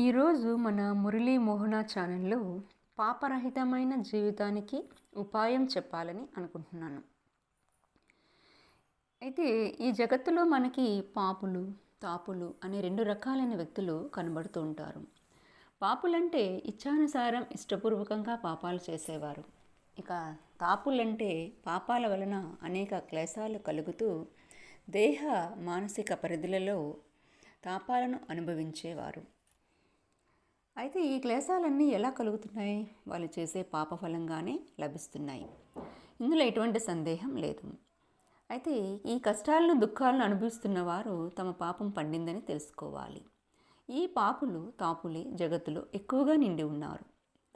ఈరోజు మన మురళీ మోహన ఛానల్లో పాపరహితమైన జీవితానికి ఉపాయం చెప్పాలని అనుకుంటున్నాను. అయితే ఈ జగత్తులో మనకి పాపులు తాపులు అనే రెండు రకాలైన వ్యక్తులు కనబడుతూ ఉంటారు. పాపులంటే ఇచ్చానుసారం ఇష్టపూర్వకంగా పాపాలు చేసేవారు. ఇక తాపులంటే పాపాల వలన అనేక క్లేశాలు కలుగుతూ దేహ మానసిక పరిధులలో తాపాలను అనుభవించేవారు. అయితే ఈ క్లేశాలన్నీ ఎలా కలుగుతున్నాయి? వాళ్ళు చేసే పాప ఫలంగానే లభిస్తున్నాయి. ఇందులో ఎటువంటి సందేహం లేదు. అయితే ఈ కష్టాలను దుఃఖాలను అనుభవిస్తున్న వారు తమ పాపం పండిందని తెలుసుకోవాలి. ఈ పాపులు తాపులే జగత్తులో ఎక్కువగా నిండి ఉన్నారు.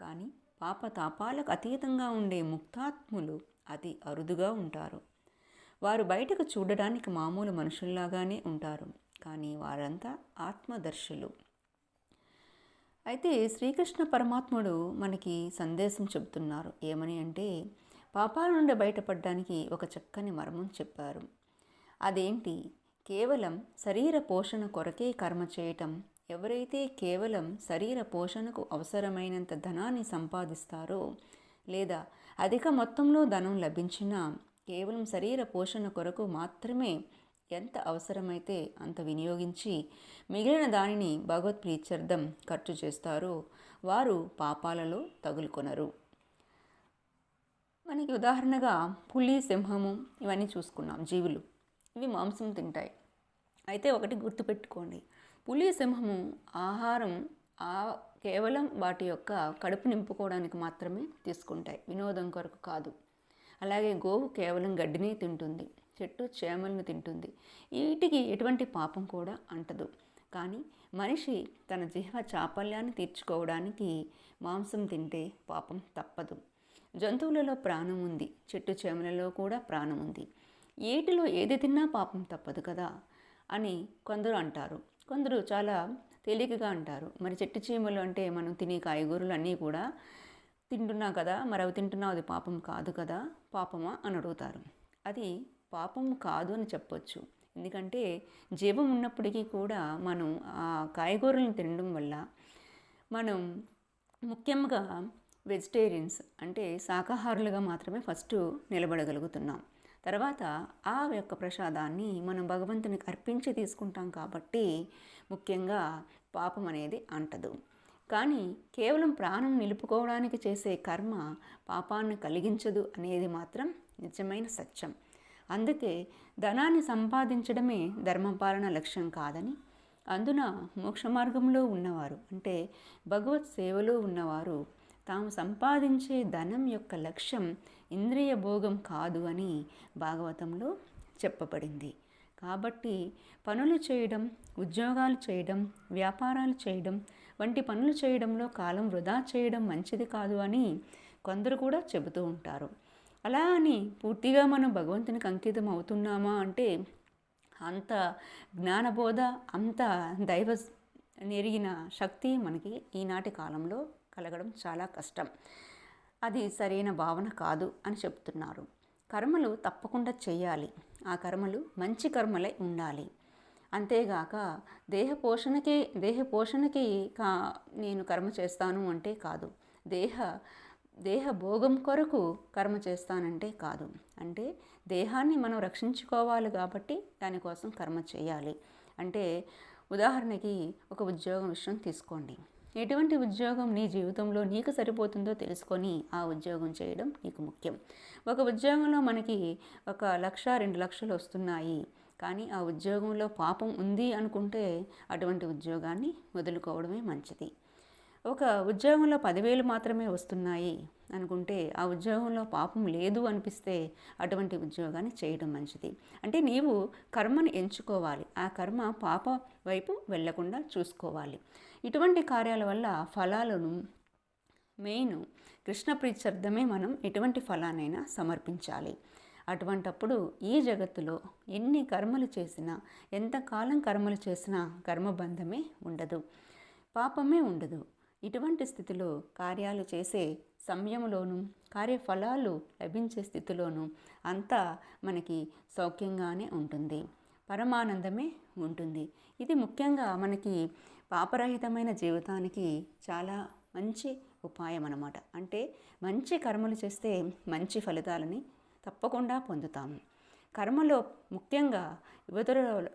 కానీ పాప తాపాలకు అతీతంగా ఉండే ముక్తాత్ములు అతి అరుదుగా ఉంటారు. వారు బయటకు చూడడానికి మామూలు మనుషుల్లాగానే ఉంటారు. కానీ వారంతా ఆత్మదర్శులు. అయితే శ్రీకృష్ణ పరమాత్ముడు మనకి సందేశం చెబుతున్నారు. ఏమని అంటే పాపాల నుండి బయటపడడానికి ఒక చక్కని మర్మం చెప్పారు. అదేంటి? కేవలం శరీర పోషణ కొరకే కర్మ చేయటం ఎవరైతే కేవలం శరీర పోషణకు అవసరమైనంత ధనాన్ని సంపాదిస్తారో లేదా అధిక మొత్తంలో ధనం లభించినా కేవలం శరీర పోషణ కొరకు మాత్రమే ఎంత అవసరమైతే అంత వినియోగించి మిగిలిన దానిని భగవత్ ప్రీత్యర్థం ఖర్చు చేస్తారో వారు పాపాలలో తగులుకొనరు. మనకి ఉదాహరణగా పులి సింహము ఇవన్నీ చూసుకున్నాం జీవులు. ఇవి మాంసం తింటాయి. అయితే ఒకటి గుర్తుపెట్టుకోండి. పులి సింహము ఆహారం ఆ కేవలం వాటి యొక్క కడుపు నింపుకోవడానికి మాత్రమే తీసుకుంటాయి. వినోదం కొరకు కాదు. అలాగే గోవు కేవలం గడ్డినే తింటుంది. చెట్టు చేమలను తింటుంది. వీటికి ఎటువంటి పాపం కూడా అంటదు. కానీ మనిషి తన జిహ్వ చాపల్యాన్ని తీర్చుకోవడానికి మాంసం తింటే పాపం తప్పదు. జంతువులలో ప్రాణం ఉంది. చెట్టు చేమలలో కూడా ప్రాణం ఉంది. ఏటిలో ఏది తిన్నా పాపం తప్పదు కదా అని కొందరు అంటారు. కొందరు చాలా తేలికగా అంటారు. మరి చెట్టు చీమలు అంటే మనం తినే కాయగూరలు అన్నీ కూడా తింటున్నా కదా మరి అవి తింటున్నావు అది పాపం కాదు కదా పాపమా అని అడుగుతారు. అది పాపం కాదు అని చెప్పొచ్చు. ఎందుకంటే జీవం ఉన్నప్పటికీ కూడా మనం ఆ కాయగూరలను తినడం వల్ల మనం ముఖ్యంగా వెజిటేరియన్స్ అంటే శాకాహారులుగా మాత్రమే ఫస్ట్ నిలబడగలుగుతున్నాం. తర్వాత ఆ యొక్క ప్రసాదాన్ని మనం భగవంతునికి అర్పించి తీసుకుంటాం కాబట్టి ముఖ్యంగా పాపం అనేది అంటదు. కానీ కేవలం ప్రాణం నిలుపుకోవడానికి చేసే కర్మ పాపాన్ని కలిగించదు అనేది మాత్రం నిజమైన సత్యం. అందుకే ధనాన్ని సంపాదించడమే ధర్మపాలన లక్ష్యం కాదని అందున మోక్ష మార్గంలో ఉన్నవారు అంటే భగవత్ సేవలో ఉన్నవారు తాము సంపాదించే ధనం యొక్క లక్ష్యం ఇంద్రియ భోగం కాదు అని భాగవతంలో చెప్పబడింది. కాబట్టి పనులు చేయడం ఉద్యోగాలు చేయడం వ్యాపారాలు చేయడం వంటి పనులు చేయడంలో కాలం వృధా చేయడం మంచిది కాదు అని కొందరు కూడా చెబుతూ ఉంటారు. అలా అని పూర్తిగా మనం భగవంతునికి అంకితం అవుతున్నామా అంటే అంత జ్ఞానబోధ అంత దైవ నెరిగిన శక్తి మనకి ఈనాటి కాలంలో కలగడం చాలా కష్టం. అది సరైన భావన కాదు అని చెప్తున్నారు. కర్మలు తప్పకుండా చేయాలి. ఆ కర్మలు మంచి కర్మలై ఉండాలి. అంతేగాక దేహ పోషణకే దేహ పోషణకి కా నేను కర్మ చేస్తాను అంటే కాదు. దేహ దేహ భోగం కొరకు కర్మ చేస్తానంటే కాదు. అంటే దేహాన్ని మనం రక్షించుకోవాలి కాబట్టి దానికోసం కర్మ చేయాలి. అంటే ఉదాహరణకి ఒక ఉద్యోగం విషయం తీసుకోండి. ఎటువంటి ఉద్యోగం నీ జీవితంలో నీకు సరిపోతుందో తెలుసుకొని ఆ ఉద్యోగం చేయడం నీకు ముఖ్యం. ఒక ఉద్యోగంలో మనకి ఒక లక్ష రెండు లక్షలు వస్తున్నాయి. కానీ ఆ ఉద్యోగంలో పాపం ఉంది అనుకుంటే అటువంటి ఉద్యోగాన్ని వదులుకోవడమే మంచిది. ఒక ఉద్యోగంలో పదివేలు మాత్రమే వస్తున్నాయి అనుకుంటే ఆ ఉద్యోగంలో పాపం లేదు అనిపిస్తే అటువంటి ఉద్యోగాన్ని చేయడం మంచిది. అంటే నీవు కర్మను ఎంచుకోవాలి. ఆ కర్మ పాప వైపు వెళ్ళకుండా చూసుకోవాలి. ఇటువంటి కార్యాల వల్ల ఫలాలను మెయిన్ కృష్ణ ప్రీత్యర్థమే మనం ఎటువంటి ఫలానైనా సమర్పించాలి. అటువంటప్పుడు ఈ జగత్తులో ఎన్ని కర్మలు చేసినా ఎంతకాలం కర్మలు చేసినా కర్మబంధమే ఉండదు. పాపమే ఉండదు. ఇటువంటి స్థితిలో కార్యాలు చేసే సమయంలోనూ కార్యఫలాలు లభించే స్థితిలోనూ అంతా మనకి సౌఖ్యంగానే ఉంటుంది. పరమానందమే ఉంటుంది. ఇది ముఖ్యంగా మనకి పాపరహితమైన జీవితానికి చాలా మంచి ఉపాయం అన్నమాట. అంటే మంచి కర్మలు చేస్తే మంచి ఫలితాలని తప్పకుండా పొందుతాము. కర్మలో ముఖ్యంగా యువతల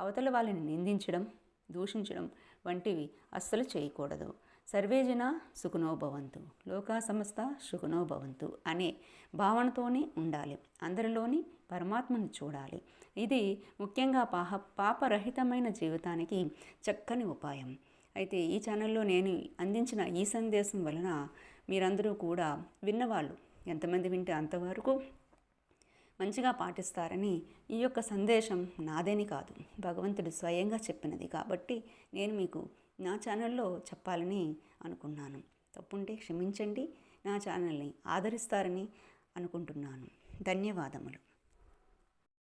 అవతల వాళ్ళని నిందించడం దూషించడం వంటివి అస్సలు చేయకూడదు. సర్వేజన సుఖనో భవంతు. లోకా సమస్త సుఖనో భవంతు అనే భావనతోనే ఉండాలి. అందరిలోని పరమాత్మను చూడాలి. ఇది ముఖ్యంగా పాహ పాపరహితమైన జీవితానికి చక్కని ఉపాయం. అయితే ఈ ఛానల్లో నేను అందించిన ఈ సందేశం వలన మీరందరూ కూడా విన్నవాళ్ళు ఎంతమంది వింటే అంతవరకు మంచిగా పాటిస్తారని ఈ యొక్క సందేశం నాదేని కాదు. భగవంతుడు స్వయంగా చెప్పినది కాబట్టి నేను మీకు నా ఛానల్లో చెప్పాలని అనుకున్నాను. తప్పుంటే క్షమించండి. నా ఛానల్ని ఆదరిస్తారని అనుకుంటున్నాను. ధన్యవాదములు.